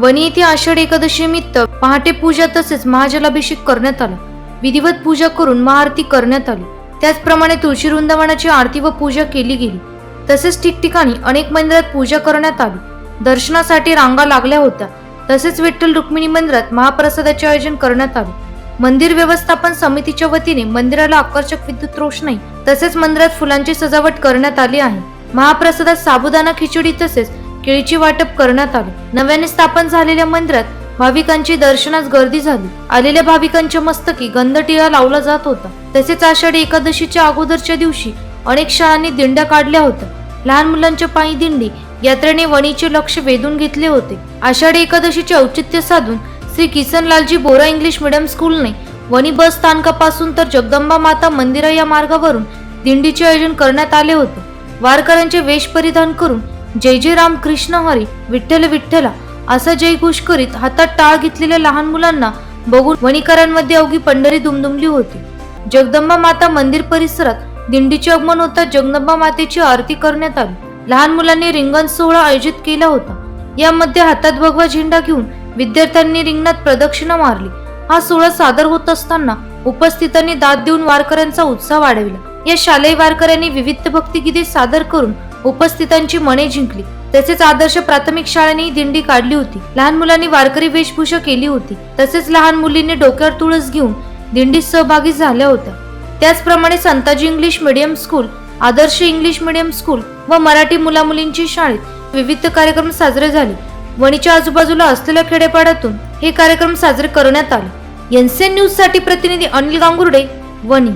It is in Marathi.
वणी येथे आषाढ एकादशी निमित्त पहाटे पूजा तसेच महाजलाभिषेक करण्यात आला. विधिवत पूजा करून महाआरती करण्यात आली. त्याचप्रमाणे तुळशी वृंदावनाची आरती व पूजा केली गेली. तसेच ठिकठिकाणी अनेक मंदिरात पूजा करण्यात आली. दर्शनासाठी रांगा लागल्या होत्या. तसेच विठ्ठल रुक्मिणी मंदिरात महाप्रसादाचे आयोजन करण्यात आले. मंदिर व्यवस्थापन समितीच्या वतीने मंदिराला आकर्षक विद्युत रोषणाई तसेच मंदिरात फुलांची सजावट करण्यात आली आहे. महाप्रसादात साबुदाणा खिचडी तसेच केळीची वाटप करण्यात आली. नव्याने स्थापन झालेल्या मंदिरात भाविकांची दर्शनास गर्दी झाली. आलेल्या भाविकांच्या मस्तकी गंधटिळा लावला जात होता. तसेच आषाढी एकादशीच्या अगोदरच्या दिवशी अनेक शाळांनी दिंड्या काढल्या होत्या. लहान मुलांच्या पायी दिंडी यात्रेने वणीचे लक्ष वेधून घेतले होते. आषाढी एकादशीचे औचित्य साधून श्री किसनलालजी बोरा इंग्लिश मिडियम स्कूलने वणी बस स्थानकापासून तर जगदंबा माता मंदिरा या मार्गावरून दिंडीचे आयोजन करण्यात आले होते. वारकऱ्यांचे वेश परिधान करून जय जय राम कृष्ण हरी विठ्ठल विठ्ठला असा जयघोष करीत हातात टाळ घेतलेल्या लहान मुलांना बघून वणीकरांमध्ये अवघी पंढरी दुमदुमली होती. जगदंबा माता मंदिर परिसरात दिंडीचे आगमन होता जगदंबा मातेची आरती करण्यात आली. लहान मुलांनी रिंगण सोहळा आयोजित केला होता. यामध्ये हातात भगवा झेंडा घेऊन विद्यार्थ्यांनी रिंगणात प्रदक्षिणा मारली. हा सोहळा सादर होत असताना उपस्थितांनी दाद देऊन वारकऱ्यांचा उत्साह वाढविला. या शालेय वारकऱ्यांनी विविध भक्तिगीते सादर करून उपस्थितांची मने जिंकली. तसेच आदर्श प्राथमिक शाळेने दिंडी काढली होती. लहान मुलांनी वारकरी वेशभूषा केली होती. तसेच लहान मुलींनी डोक्यावर तुळस घेऊन दिंडीत सहभागी झाल्या होत्या. त्याचप्रमाणे Santaji English medium school Adarsh English medium school व मराठी मुलामुलींची शाळेत विविध कार्यक्रम साजरे झाले. वणीच्या आजूबाजूला असलेल्या खेडेपाड्यातून हे कार्यक्रम साजरे करण्यात आले. एनसीएन न्यूजसाठी प्रतिनिधी अनिल गांगुर्डे वणी.